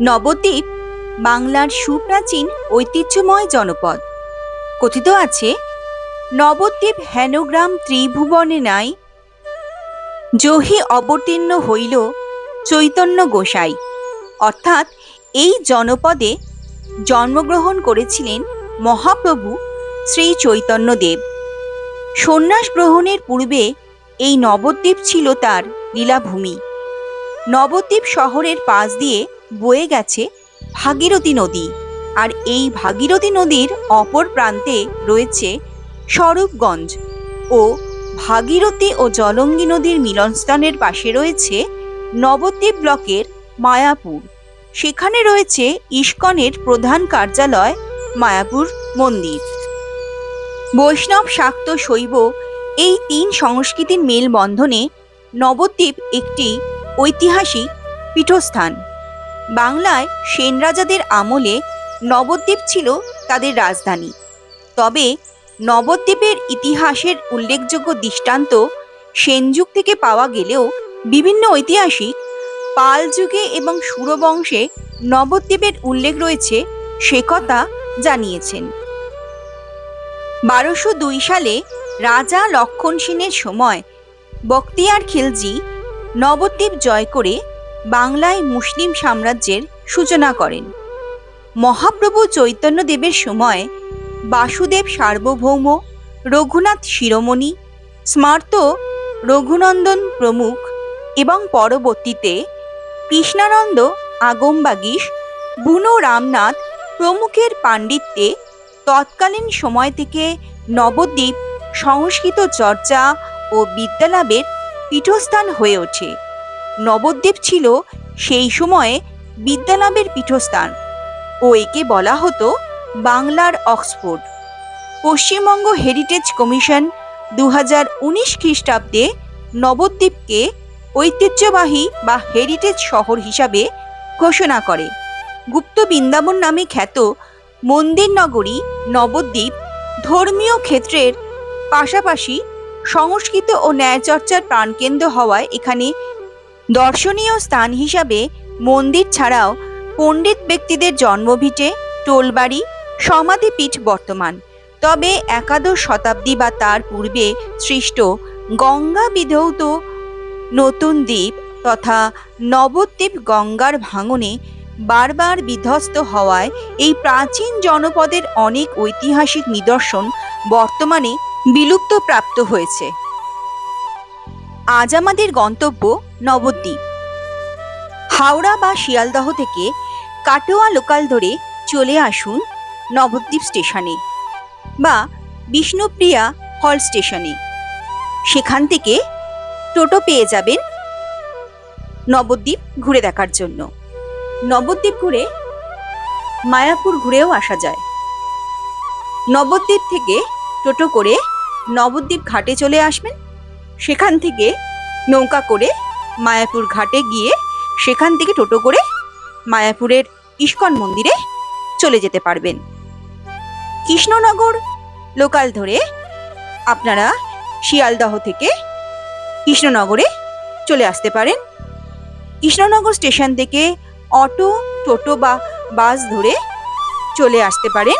নবদ্বীপ বাংলার সুপ্রাচীন ঐতিহ্যময় জনপদ। কথিত আছে, নবদ্বীপ হেনগ্রাম ত্রিভুবনে নাই জহি অবতীর্ণ হইল চৈতন্য গোসাই। অর্থাৎ এই জনপদে জন্মগ্রহণ করেছিলেন মহাপ্রভু শ্রী চৈতন্যদেব। সন্ন্যাস গ্রহণের পূর্বে এই নবদ্বীপ ছিল তার লীলাভূমি। নবদ্বীপ শহরের পাশ দিয়ে বয়ে গেছে ভাগীরথী নদী। আর এই ভাগীরথী নদীর অপর প্রান্তে রয়েছে স্বরূপগঞ্জ ও ভাগীরথী ও জলঙ্গি নদীর মিলনস্থানের পাশে রয়েছে নবদ্বীপ ব্লকের মায়াপুর। সেখানে রয়েছে ইস্কনের প্রধান কার্যালয় মায়াপুর মন্দির। বৈষ্ণব শাক্ত শৈব এই তিন সংস্কৃতির মেলবন্ধনে নবদ্বীপ একটি ঐতিহাসিক পীঠস্থান। বাংলায় সেন রাজাদের আমলে নবদ্বীপ ছিল তাদের রাজধানী। তবে নবদ্বীপের ইতিহাসের উল্লেখযোগ্য দৃষ্টান্ত সেনযুগ থেকে পাওয়া গেলেও বিভিন্ন ঐতিহাসিক পাল যুগে এবং সুরবংশে নবদ্বীপের উল্লেখ রয়েছে সে কথা জানিয়েছেন। বারোশো দুই সালে রাজা লক্ষণ সেনের সময় বখতিয়ার খিলজি নবদ্বীপ জয় করে বাংলায় মুসলিম সাম্রাজ্যের সূচনা করেন। মহাপ্রভু চৈতন্যদেবের সময় বাসুদেব সার্বভৌম, রঘুনাথ শিরোমণি, স্মার্ত রঘুনন্দন প্রমুখ এবং পরবর্তীতে কৃষ্ণানন্দ আগমবাগীশ, বুনো রামনাথ প্রমুখের পাণ্ডিত্যে তৎকালীন সময় থেকে নবদ্বীপ সংস্কৃত চর্চা ও বিদ্যালাভের পীঠস্থান হয়ে ওঠে। নবদ্বীপ ছিল সেই সময়ে বিদ্যালাভের পীঠস্থান ও একে বলা হতো বাংলার অক্সফোর্ড। পশ্চিমবঙ্গ হেরিটেজ কমিশন দু হাজার উনিশ খ্রিস্টাব্দে নবদ্বীপকে ঐতিহ্যবাহী বা হেরিটেজ শহর হিসাবে ঘোষণা করে। গুপ্ত বৃন্দাবন নামে খ্যাত মন্দির নগরী নবদ্বীপ ধর্মীয় ক্ষেত্রের পাশাপাশি সংস্কৃত ও ন্যায়চর্চার প্রাণকেন্দ্র হওয়ায় এখানে দর্শনীয় স্থান হিসাবে মন্দির ছাড়াও পণ্ডিত ব্যক্তিদের জন্মভিটে, টোলবাড়ি, সমাধিপীঠ বর্তমান। তবে একাদশ শতাব্দী বা তার পূর্বে সৃষ্ট গঙ্গা বিধৌত নতুন দ্বীপ তথা নবদ্বীপ গঙ্গার ভাঙনে বারবার বিধ্বস্ত হওয়ায় এই প্রাচীন জনপদের অনেক ঐতিহাসিক নিদর্শন বর্তমানে বিলুপ্ত প্রাপ্ত হয়েছে। আজ আমাদের গন্তব্য নবদ্বীপ। হাওড়া বা শিয়ালদহ থেকে কাটোয়া লোকাল ধরে চলে আসুন নবদ্বীপ স্টেশনে বা বিষ্ণুপ্রিয়া হল স্টেশনে। সেখান থেকে টোটো পেয়ে যাবেন নবদ্বীপ ঘুরে দেখার জন্য। নবদ্বীপ ঘুরে মায়াপুর ঘুরেও আসা যায়। নবদ্বীপ থেকে টোটো করে নবদ্বীপ ঘাটে চলে আসবেন। সেখান থেকে নৌকা করে মায়াপুর ঘাটে গিয়ে সেখান থেকে টোটো করে মায়াপুরের ইস্কন মন্দিরে চলে যেতে পারবেন। কৃষ্ণনগর লোকাল ধরে আপনারা শিয়ালদহ থেকে কৃষ্ণনগরে চলে আসতে পারেন। কৃষ্ণনগর স্টেশন থেকে অটো, টোটো বা বাস ধরে চলে আসতে পারেন।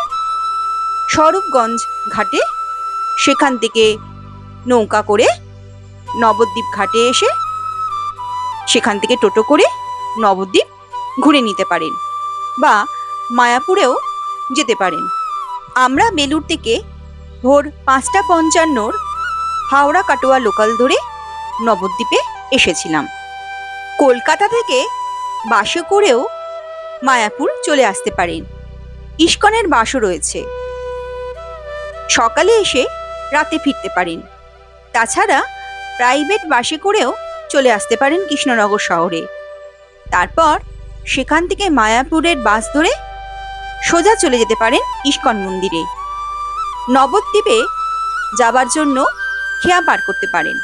স্বরূপগঞ্জ ঘাটে সেখান থেকে নৌকা করে নবদ্বীপ ঘাটে এসে সেখান থেকে টোটো করে নবদ্বীপ ঘুরে নিতে পারেন বা মায়াপুরেও যেতে পারেন। আমরা বেলুর থেকে ভোর পাঁচটা পঞ্চান্নর হাওড়া কাটোয়া লোকাল ধরে নবদ্বীপে এসেছিলাম। কলকাতা থেকে বাসে করেও মায়াপুর চলে আসতে পারেন। ইস্কনের বাসও রয়েছে। সকালে এসে রাতে ফিরতে পারেন। তাছাড়া প্রাইভেট বাসে করেও চলে আসতে পারেন কৃষ্ণনগর শহরে। তারপর সেখান থেকে মায়াপুরের বাস ধরে সোজা চলে যেতে পারেন ইস্কন মন্দিরে। নবদ্বীপে যাবার জন্য খেয়া পার করতে পারেন।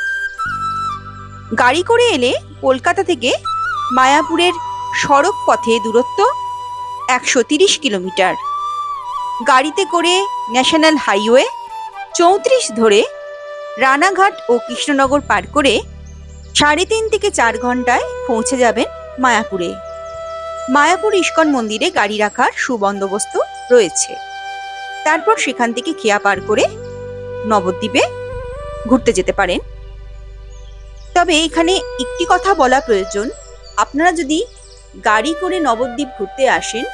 গাড়ি করে এলে কলকাতা থেকে মায়াপুরের সড়ক পথে দূরত্ব একশো তিরিশ কিলোমিটার। গাড়িতে করে ন্যাশনাল হাইওয়ে চৌত্রিশ ধরে রানাঘাট ও কৃষ্ণনগর পার করে সাড়ে তিন থেকে চার ঘন্টায় পৌঁছে যাবেন মায়াপুরে। মায়াপুর ইস্কন মন্দিরে গাড়ি রাখার সুবন্দোবস্ত রয়েছে। তারপর সেখান থেকে খেয়া পার করে নবদ্বীপে ঘুরতে যেতে পারেন। তবে এখানে একটি কথা বলা প্রয়োজন, আপনারা যদি গাড়ি করে নবদ্বীপ ঘুরতে আসেন,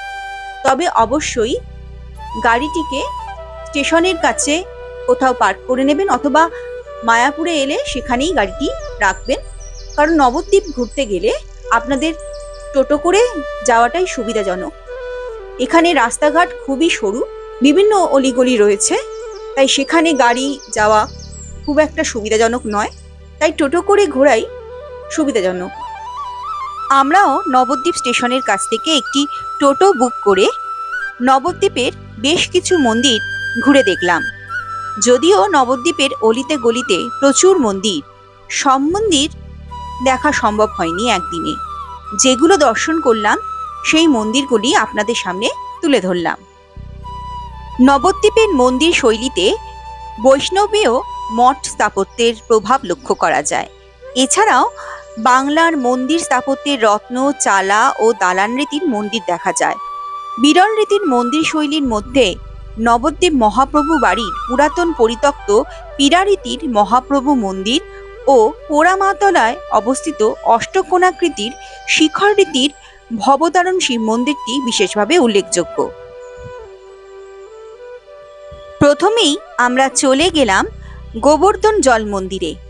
তবে অবশ্যই গাড়িটিকে স্টেশনের কাছে কোথাও পার্ক করে নেবেন অথবা মায়াপুরে এলে সেখানেই গাড়িটি রাখবেন। কারণ নবদ্বীপ ঘুরতে গেলে আপনাদের টোটো করে যাওয়াটাই সুবিধাজনক। এখানে রাস্তাঘাট খুবই সরু, বিভিন্ন অলিগলি রয়েছে। তাই সেখানে গাড়ি যাওয়া খুব একটা সুবিধাজনক নয়। তাই টোটো করে ঘোরাই সুবিধাজনক। আমরাও নবদ্বীপ স্টেশনের কাছ থেকে একটি টোটো বুক করে নবদ্বীপের বেশ কিছু মন্দির ঘুরে দেখলাম। যদিও নবদ্বীপের অলিতে গলিতে প্রচুর মন্দির, সব মন্দির দেখা সম্ভব হয়নি একদিনে। যেগুলো দর্শন করলাম, সেই মন্দিরগুলি আপনাদের সামনে তুলে ধরলাম। নবদ্বীপের মন্দির শৈলীতে বৈষ্ণবীয় মঠ স্থাপত্যের প্রভাব লক্ষ্য করা যায়। এছাড়াও বাংলার মন্দির স্থাপত্যের রত্ন, চালা ও দালান রীতির মন্দির দেখা যায়। বিরল রীতির মন্দির শৈলীর মধ্যে নবদ্বীপ মহাপ্রভু বাড়ির পুরাতন পরিত্যক্ত পীড়ারীতির মহাপ্রভু মন্দির ও পোড়ামাতলায় অবস্থিত অষ্টকোণাকৃতির শিখর রীতির ভবতারণ শিব মন্দিরটি বিশেষভাবে উল্লেখযোগ্য। প্রথমেই আমরা চলে গেলাম গোবর্ধন জল মন্দিরে।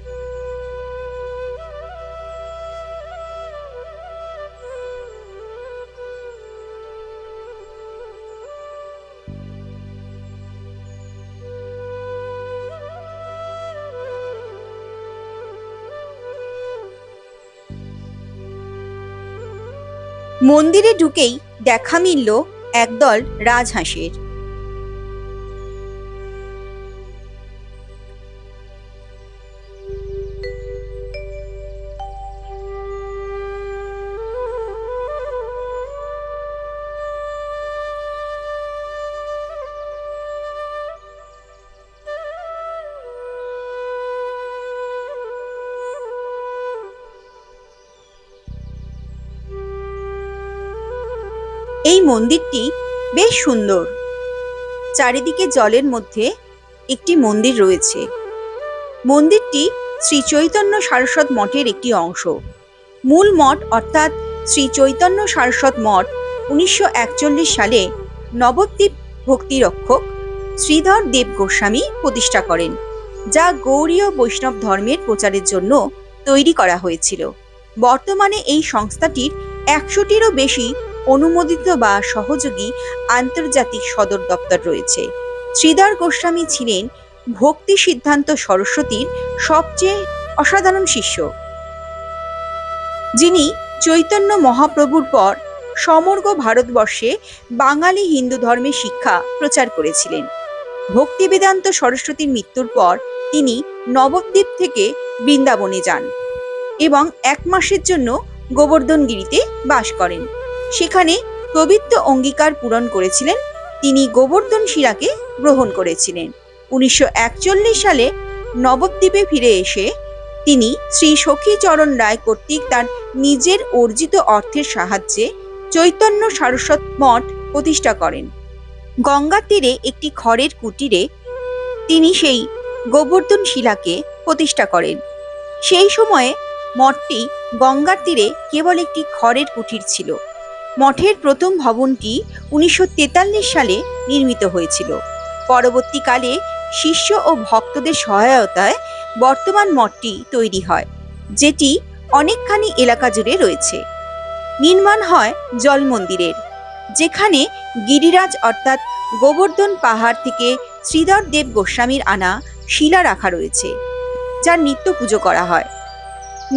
মন্দিরে ঢুকেই দেখা মিলল একদল রাজহাঁসের। এই মন্দিরটি বেশ সুন্দর। চারিদিকে জলের মধ্যে একটি মন্দির রয়েছে। মন্দিরটি শ্রী চৈতন্য সারস্বত মঠের একটি অংশ। মূল মঠ অর্থাৎ শ্রী চৈতন্য সারস্বত মঠ উনিশশো একচল্লিশ সালে নবদ্বীপ ভক্তিরক্ষক শ্রীধর দেব গোস্বামী প্রতিষ্ঠা করেন, যা গৌড়ীয় বৈষ্ণব ধর্মের প্রচারের জন্য তৈরি করা হয়েছিল। বর্তমানে এই সংস্থাটির একশোটিরও বেশি অনুমোদিত বা সহযোগী আন্তর্জাতিক সদর দপ্তর রয়েছে। শ্রীধর গোস্বামী ছিলেন ভক্তি সিদ্ধান্ত সরস্বতীর সবচেয়ে অসাধারণ শিষ্য। যিনি চৈতন্য মহাপ্রভুর পর সমগ্র ভারতবর্ষে বাঙালি হিন্দু ধর্মের শিক্ষা প্রচার করেছিলেন। ভক্তি বেদান্ত সরস্বতীর মৃত্যুর পর তিনি নবদ্বীপ থেকে বৃন্দাবনে যান এবং এক মাসের জন্য গোবর্ধনগিরিতে বাস করেন। সেখানে পবিত্র অঙ্গীকার পূরণ করেছিলেন। তিনি গোবর্ধন শিরাকে গ্রহণ করেছিলেন। উনিশশো একচল্লিশ সালে নবদ্বীপে ফিরে এসে তিনি শ্রী সখীচরণ রায় কর্তৃক তার নিজের অর্জিত অর্থের সাহায্যে চৈতন্য সারস্বত মঠ প্রতিষ্ঠা করেন। গঙ্গার তীরে একটি খড়ের কুটিরে তিনি সেই গোবর্ধন শিলাকে প্রতিষ্ঠা করেন। সেই সময়ে মঠটি গঙ্গার তীরে কেবল একটি খড়ের কুটির ছিল। মঠের প্রথম ভবনটি উনিশশো তেতাল্লিশ সালে নির্মিত হয়েছিল। পরবর্তীকালে শিষ্য ও ভক্তদের সহায়তায় বর্তমান মঠটি তৈরি হয়, যেটি অনেকখানি এলাকা জুড়ে রয়েছে। নির্মাণ হয় জল মন্দিরের, যেখানে গিরিরাজ অর্থাৎ গোবর্ধন পাহাড় থেকে শ্রীধর দেব গোস্বামীর আনা শিলা রাখা রয়েছে, যার নিত্য পুজো করা হয়।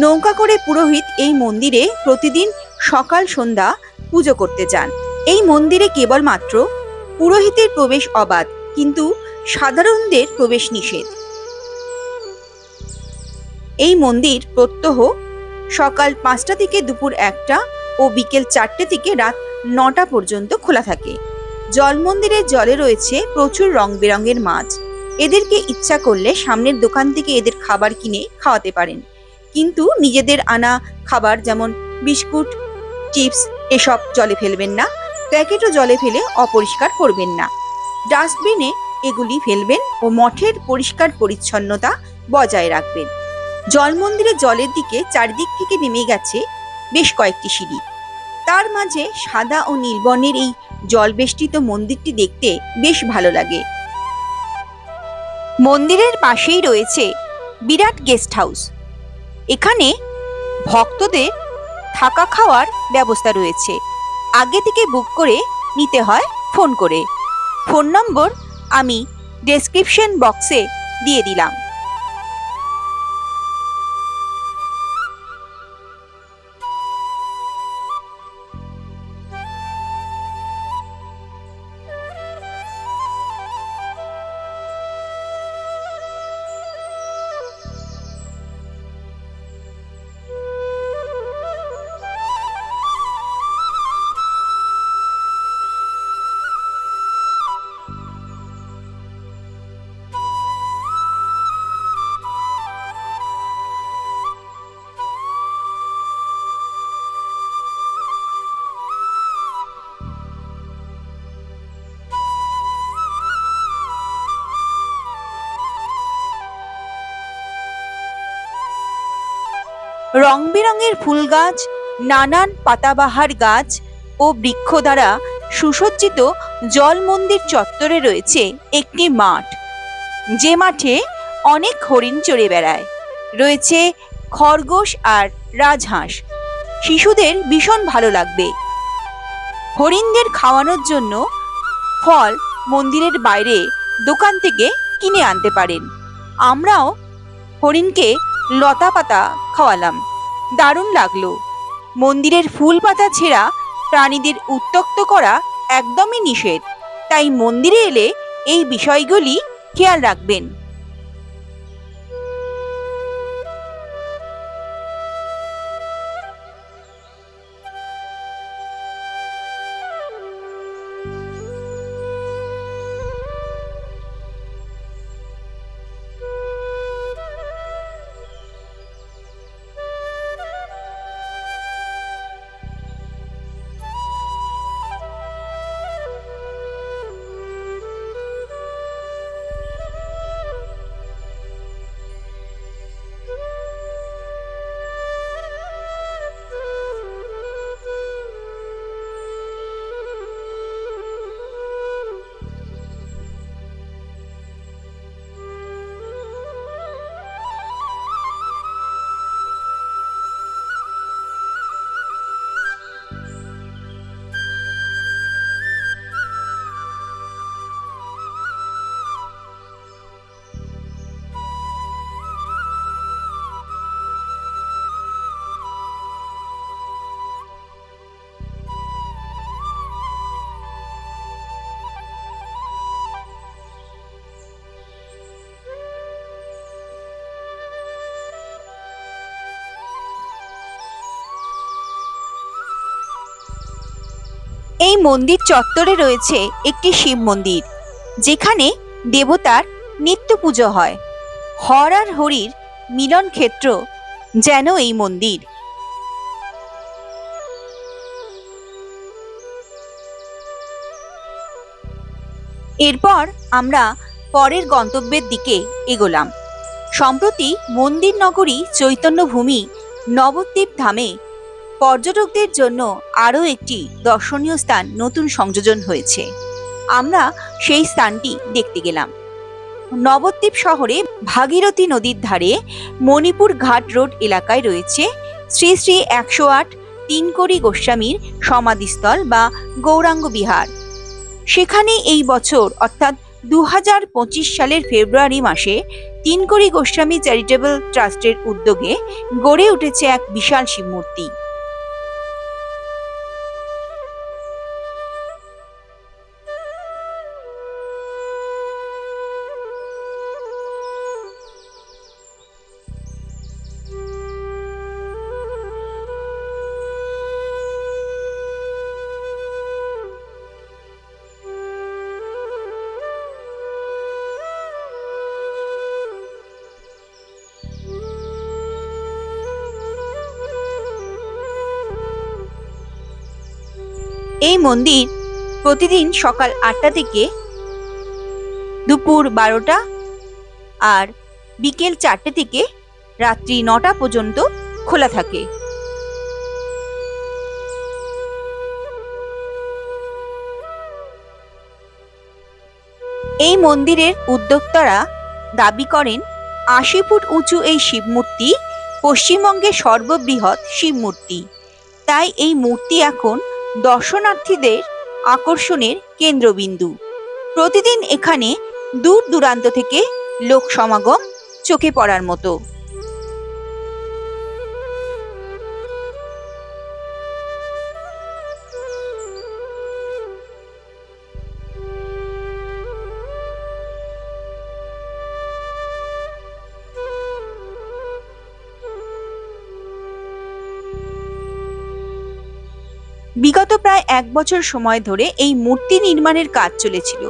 নৌকা করে পুরোহিত এই মন্দিরে প্রতিদিন সকাল সন্ধ্যা পুজো করতে যান। এই মন্দিরে কেবলমাত্র পুরোহিতের প্রবেশ অবাধ, কিন্তু সাধারণদের প্রবেশ নিষেধ। এই মন্দির প্রত্যহ সকাল পাঁচটা থেকে দুপুর একটা ও বিকেল চারটে থেকে রাত নটা পর্যন্ত খোলা থাকে। জল মন্দিরের জলে রয়েছে প্রচুর রং বেরঙের মাছ। এদেরকে ইচ্ছা করলে সামনের দোকান থেকে এদের খাবার কিনে খাওয়াতে পারেন। কিন্তু নিজেদের আনা খাবার যেমন বিস্কুট চিপস, এসব জলে ফেলবেন না, প্যাকেটও জলে ফেলে অপরিষ্কার করবেন না। ডাস্টবিনে এগুলি ফেলবেন ও মঠের পরিষ্কার পরিচ্ছন্নতা বজায় রাখবেন। জল মন্দিরের জলের দিকে চারিদিক থেকে নেমে গেছে বেশ কয়েকটি সিঁড়ি। তার মাঝে সাদা ও নীল বর্ণের এই জলবেষ্টিত মন্দিরটি দেখতে বেশ ভালো লাগে। মন্দিরের পাশেই রয়েছে বিরাট গেস্ট হাউস। এখানে ভক্তদের থাকা খাওয়ার ব্যবস্থা রয়েছে। আগে থেকে বুক করে নিতে হয় ফোন করে। ফোন নম্বর আমি ডেসক্রিপশন বক্সে দিয়ে দিলাম। রং বেরঙের ফুল গাছ নানান পাতাবাহার গাছ ও বৃক্ষ দ্বারা সুসজ্জিত জল মন্দির চত্বরে রয়েছে একটি মাঠ। যে মাঠে অনেক হরিণ চড়ে বেড়ায়। রয়েছে খরগোশ আর রাজহাঁস। শিশুদের ভীষণ ভালো লাগবে। হরিণদের খাওয়ানোর জন্য ফল মন্দিরের বাইরে দোকান থেকে কিনে আনতে পারেন। আমরাও হরিণকে লতা পাতা খাওয়ালাম। দারুণ লাগল। মন্দিরের ফুল পাতা ছেঁড়া প্রাণীদের উত্তক্ত করা একদমই নিষেধ। তাই মন্দিরে এলে এই বিষয়গুলি খেয়াল রাখবেন। এই মন্দির চত্বরে রয়েছে একটি শিব মন্দির, যেখানে দেবতার নিত্য পুজো হয়। হর আর হরির মিলন ক্ষেত্র যেন এই মন্দির। এরপর আমরা পরের গন্তব্যের দিকে এগোলাম। সম্প্রতি মন্দির নগরী চৈতন্যভূমি নবদ্বীপ ধামে পর্যটকদের জন্য আরও একটি দর্শনীয় স্থান নতুন সংযোজন হয়েছে। আমরা সেই স্থানটি দেখতে গেলাম। নবদ্বীপ শহরে ভাগীরথী নদীর ধারে মণিপুর ঘাট রোড এলাকায় রয়েছে শ্রী শ্রী একশো আট তিনকড়ি গোস্বামীর সমাধিস্থল বা গৌরাঙ্গ বিহার। সেখানে এই বছর, অর্থাৎ দু হাজার পঁচিশ সালের ফেব্রুয়ারি মাসে, তিনকড়ি গোস্বামী চ্যারিটেবল ট্রাস্টের উদ্যোগে গড়ে উঠেছে এক বিশাল শিব মূর্তি এই মন্দির প্রতিদিন সকাল আটটা থেকে দুপুর বারোটা আর বিকেল চারটে থেকে রাত্রি নটা পর্যন্ত খোলা থাকে। এই মন্দিরের উদ্যোক্তারা দাবি করেন, আশি ফুট উঁচু এই শিবমূর্তি পশ্চিমবঙ্গের সর্ববৃহৎ শিবমূর্তি। তাই এই মূর্তি এখন দর্শনার্থীদের আকর্ষণের কেন্দ্রবিন্দু। প্রতিদিন এখানে দূর দূরান্ত থেকে লোক সমাগম চোখে পড়ার মতো। এক বছর সময় ধরে এই মূর্তি নির্মাণের কাজ চলেছিল।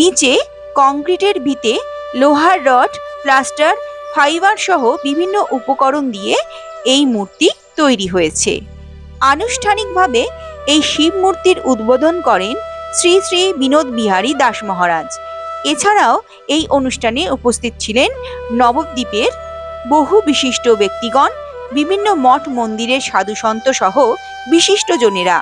নিচে কংক্রিটের ভিতে লোহার রড, প্লাস্টার, ফাইবার সহ বিভিন্ন উপকরণ দিয়ে এই মূর্তি তৈরি হয়েছে। আনুষ্ঠানিকভাবে এই শিব মূর্তির উদ্বোধন করেন শ্রী শ্রী বিনোদ বিহারী দাস মহারাজ। এছাড়াও এই অনুষ্ঠানে উপস্থিত ছিলেন নবদ্বীপের বহু বিশিষ্ট ব্যক্তিগণ, বিভিন্ন মঠ মন্দিরের সাধুসন্ত সহ বিশিষ্টজনেরা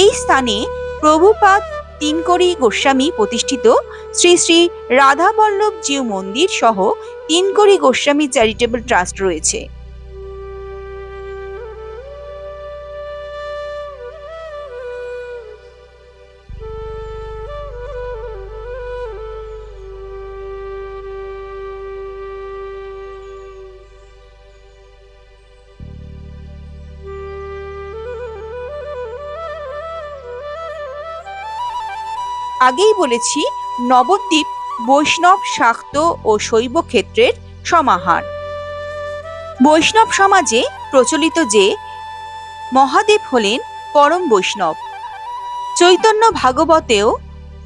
এই স্থানে প্রভুপাদ তিনকড়ি গোস্বামী প্রতিষ্ঠিত শ্রী শ্রী রাধাবল্লভ জিউ মন্দির সহ তিনকড়ি গোস্বামী চ্যারিটেবল ট্রাস্ট রয়েছে। আগেই বলেছি, নবদ্বীপ, বৈষ্ণব শাক্ত ও শৈব ক্ষেত্রের সমাহার। বৈষ্ণব সমাজে প্রচলিত যে মহাদেব হলেন পরম বৈষ্ণব। চৈতন্য ভাগবতেও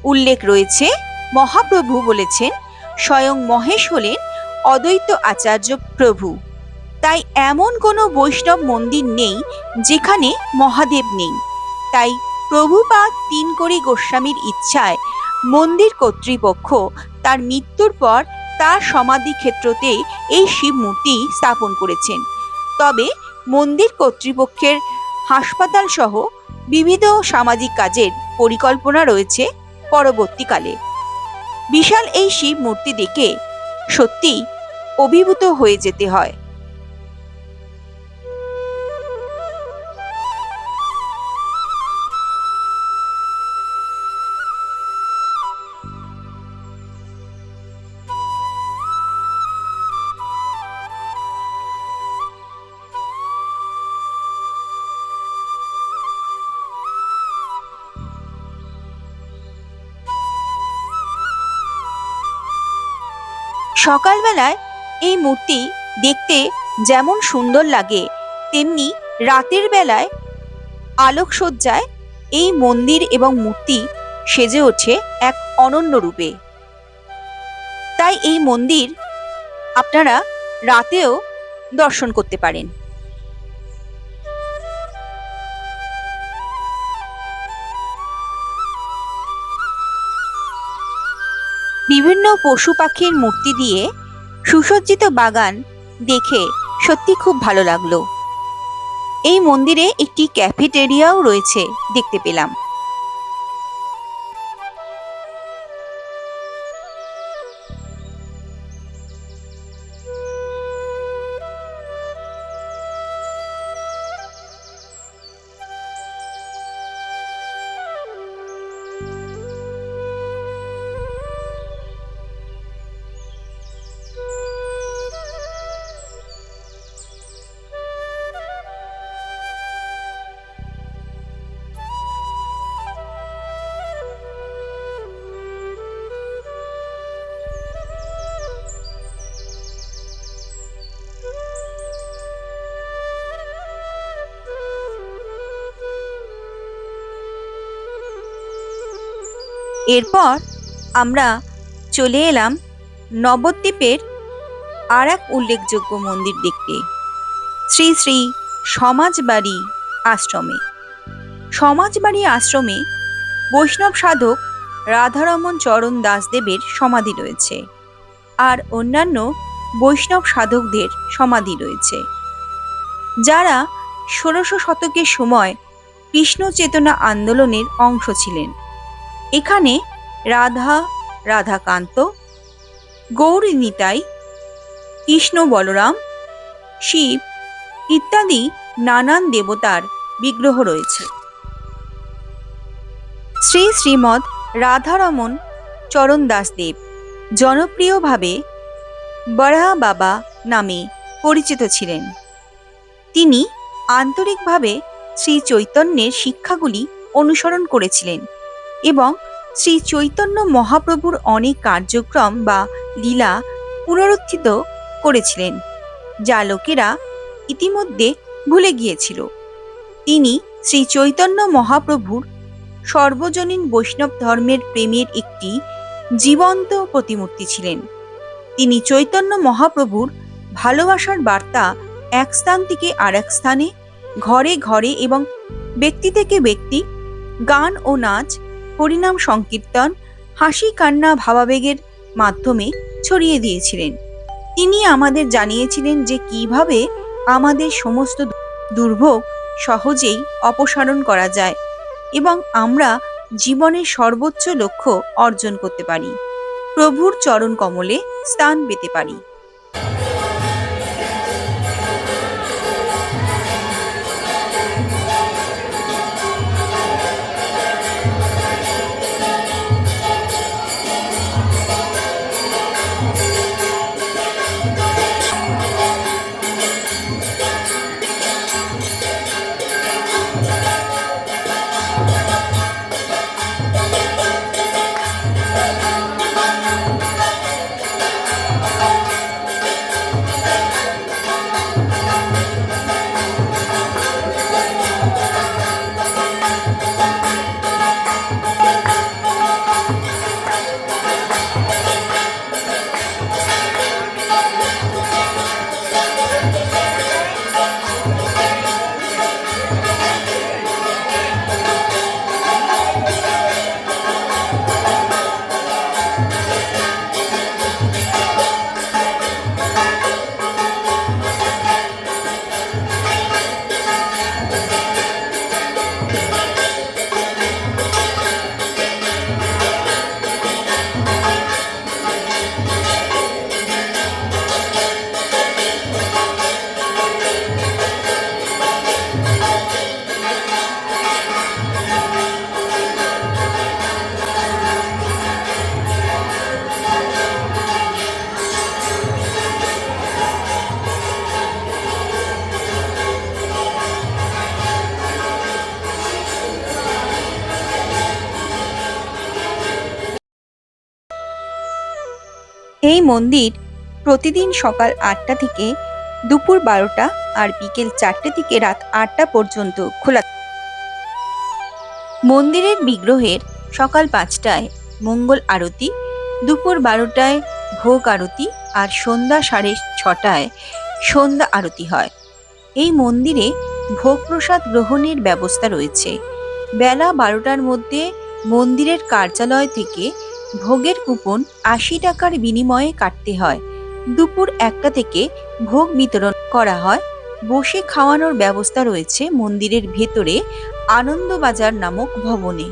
উল্লেখ রয়েছে, মহাপ্রভু বলেছেন, স্বয়ং মহেশ হলেন অদ্বৈত আচার্য প্রভু। তাই এমন কোনো বৈষ্ণব মন্দির নেই যেখানে মহাদেব নেই। তাই প্রভুপাদ তিনকড়ি গোস্বামীর ইচ্ছায় মন্দির কর্তৃপক্ষ তার মৃত্যুর পর তার সমাধি ক্ষেত্রতে এই শিব মূর্তি স্থাপন করেছেন। তবে মন্দির কর্তৃপক্ষের হাসপাতাল সহ বিবিধ সামাজিক কাজের পরিকল্পনা রয়েছে পরবর্তীকালে। বিশাল এই শিব মূর্তি দেখে সত্যি অভিভূত হয়ে যেতে হয়। সকালবেলায় এই মূর্তি দেখতে যেমন সুন্দর লাগে, তেমনি রাতের বেলায় আলোকসজ্জায় এই মন্দির এবং মূর্তি সেজে ওঠে এক অনন্য রূপে। তাই এই মন্দির আপনারা রাতেও দর্শন করতে পারেন। পশু পাখির মূর্তি দিয়ে সুসজ্জিত বাগান দেখে সত্যি খুব ভালো লাগল। এই মন্দিরে একটি ক্যাফেটেরিয়াও রয়েছে, দেখতে পেলাম। এরপর আমরা চলে এলাম নবদ্বীপের আর এক উল্লেখযোগ্য মন্দির দেখতে। শ্রী শ্রী সমাজবাড়ি আশ্রমে। সমাজবাড়ি আশ্রমে বৈষ্ণব সাধক রাধারমন চরণ দাসদেবের সমাধি রয়েছে আর অন্যান্য বৈষ্ণব সাধকদের সমাধি রয়েছে। যারা ষোড়শ শতকের সময় কৃষ্ণ চেতনা আন্দোলনের অংশ ছিলেন। এখানে রাধা, রাধাকান্ত গৌরী নিতাই কৃষ্ণ বলরাম, শিব ইত্যাদি নানান দেবতার বিগ্রহ রয়েছে। শ্রী শ্রীমৎ রাধারমন চরণ দাসদেব জনপ্রিয়ভাবে বরাহা বাবা নামে পরিচিত ছিলেন। তিনি আন্তরিকভাবে শ্রী চৈতন্যের শিক্ষাগুলি অনুসরণ করেছিলেন। এবং শ্রী চৈতন্য মহাপ্রভুর অনেক কার্যক্রম বা লীলা পুনরুত্থিত করেছিলেন, যা লোকেরা ইতিমধ্যে ভুলে গিয়েছিল। তিনি শ্রী চৈতন্য মহাপ্রভুর সর্বজনীন বৈষ্ণব ধর্মের প্রেমের একটি জীবন্ত প্রতিমূর্তি ছিলেন। তিনি চৈতন্য মহাপ্রভুর ভালোবাসার বার্তা এক স্থান থেকে আর এক স্থানে, ঘরে ঘরে এবং ব্যক্তি থেকে ব্যক্তি গান ও নাচ হরিনাম সংকীর্তন, হাসি কান্না ভাবাবেগের মাধ্যমে ছড়িয়ে দিয়েছিলেন। তিনি আমাদের জানিয়েছিলেন যে কীভাবে আমাদের সমস্ত দুর্ভোগ সহজেই অপসারণ করা যায় এবং আমরা জীবনের সর্বোচ্চ লক্ষ্য অর্জন করতে পারি। প্রভুর চরণ কমলে স্থান পেতে পারি। মন্দির প্রতিদিন সকাল আটটা থেকে দুপুর বারোটা আর বিকেল চারটে থেকে রাত আটটা পর্যন্ত খোলা মন্দিরের বিগ্রহের সকাল পাঁচটায় মঙ্গল আরতি, দুপুর বারোটায় ভোগ আরতি আর সন্ধ্যা সাড়ে ছটায় সন্ধ্যা আরতি হয়। এই মন্দিরে ভোগ প্রসাদ গ্রহণের ব্যবস্থা রয়েছে। বেলা বারোটার মধ্যে মন্দিরের কার্যালয় থেকে ভোগের কুপন আশি টাকার বিনিময়ে কাটতে হয়। দুপুর একটা থেকে ভোগ বিতরণ করা হয়। বসে খাওয়ানোর ব্যবস্থা রয়েছে মন্দিরের ভেতরে আনন্দবাজার নামক ভবনে।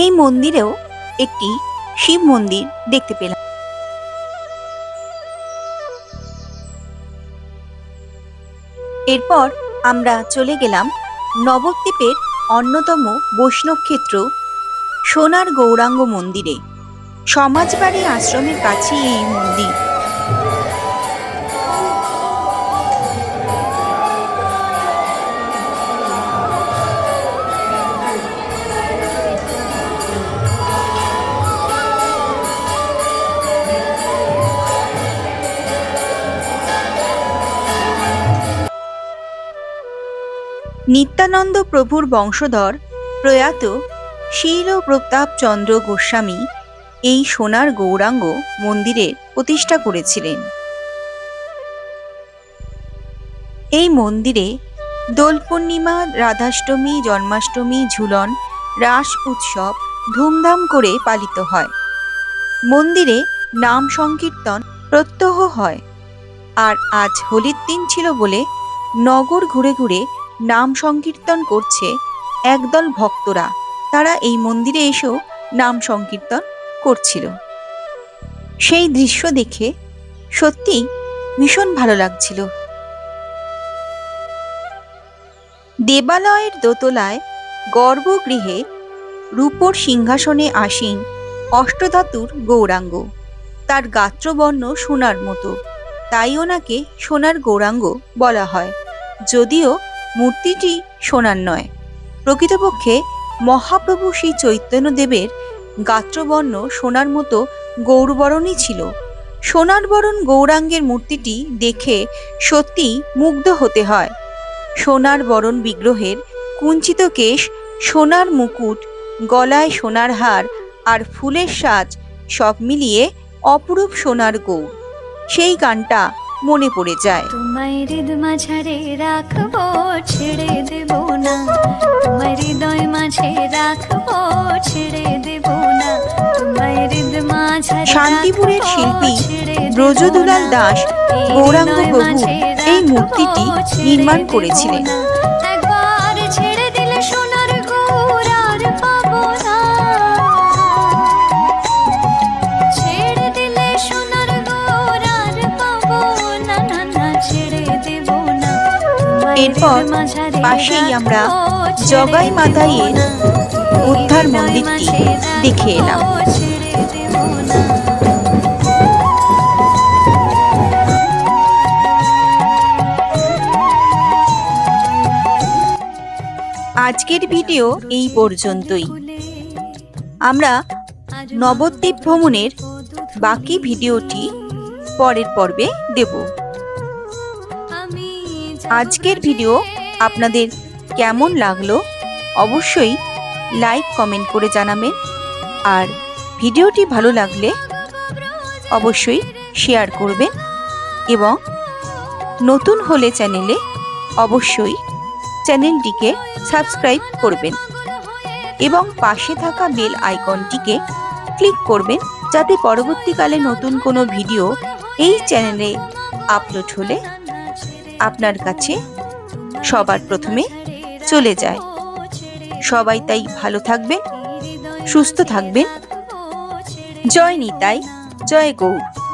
এই মন্দিরেও একটি শিব মন্দির দেখতে পেলাম। এরপর আমরা চলে গেলাম নবদ্বীপের অন্যতম বৈষ্ণব ক্ষেত্র সোনার গৌরাঙ্গ মন্দিরে। সমাজবাড়ি আশ্রমের কাছে এই মন্দির। নিত্যানন্দ প্রভুর বংশধর প্রয়াত শীল প্রতাপ চন্দ্র গোস্বামী এই সোনার গৌরাঙ্গ মন্দিরের প্রতিষ্ঠা করেছিলেন। এই মন্দিরে দোল পূর্ণিমা, রাধাষ্টমী, জন্মাষ্টমী, ঝুলন, রাস উৎসব ধুমধাম করে পালিত হয়। মন্দিরে নাম সংকীর্তন প্রত্যহ হয়। আর আজ হোলির দিন ছিল বলে নগর ঘুরে ঘুরে নাম সংকীর্তন করছে একদল ভক্তরা। তারা এই মন্দিরে এসেও নাম সংকীর্তন করছিল। সেই দৃশ্য দেখে সত্যি ভীষণ ভালো লাগছিল। দেবালয়ের দোতলায় গর্ভগৃহে রূপোর সিংহাসনে আসীন অষ্টধাতুর গৌরাঙ্গ। তার গাত্রবর্ণ সোনার মতো। তাই ওনাকে সোনার গৌরাঙ্গ বলা হয়। যদিও মূর্তিটি সোনার নয়। প্রকৃতপক্ষে মহাপ্রভু শ্রী চৈতন্যদেবের গাত্রবর্ণ সোনার মতো গৌরবরণই ছিল। সোনার বরণ গৌরাঙ্গের মূর্তিটি দেখে সত্যি মুগ্ধ হতে হয়। সোনার বরণ বিগ্রহের কুঞ্চিত কেশ, সোনার মুকুট, গলায় সোনার হার আর ফুলের সাজ সব মিলিয়ে অপরূপ সোনার গৌর। সেই গানটা মনে পড়ে যায়। তোমায় হৃদ মাঝারে রাখব ছেড়ে দেব না। তোমায় হৃদয় মাঝে রাখব ছেড়ে দেব না। তোমায় হৃদ মাঝারে শান্তিপুরের শিল্পী ব্রজদুলাল দাস গৌরাঙ্গ প্রভু এই মূর্তিটি নির্মাণ করেছিলেন। একবার ছেড়ে দিলে সোনার এরপর পাশেই আমরা জগাই মাতাইয়ের উদ্ধার মন্দিরটি দেখে এলাম। আজকের ভিডিও এই পর্যন্তই আমরা নবদ্বীপ ভ্রমণের বাকি ভিডিওটি পরের পর্বে দেব আজকের ভিডিও আপনাদের কেমন লাগল অবশ্যই লাইক, কমেন্ট করে জানাবেন। আর ভিডিওটি ভালো লাগলে অবশ্যই শেয়ার করবেন এবং নতুন হলে চ্যানেলে অবশ্যই চ্যানেলটিকে সাবস্ক্রাইব করবেন এবং পাশে থাকা বেল আইকনটিকে ক্লিক করবেন যাতে পরবর্তীকালে নতুন কোনো ভিডিও এই চ্যানেলে আপলোড হলে আপনার কাছে সবার প্রথমে চলে যায়। সবাই তাই ভালো থাকবেন, সুস্থ থাকবেন। জয় নিতাই, জয় গৌর।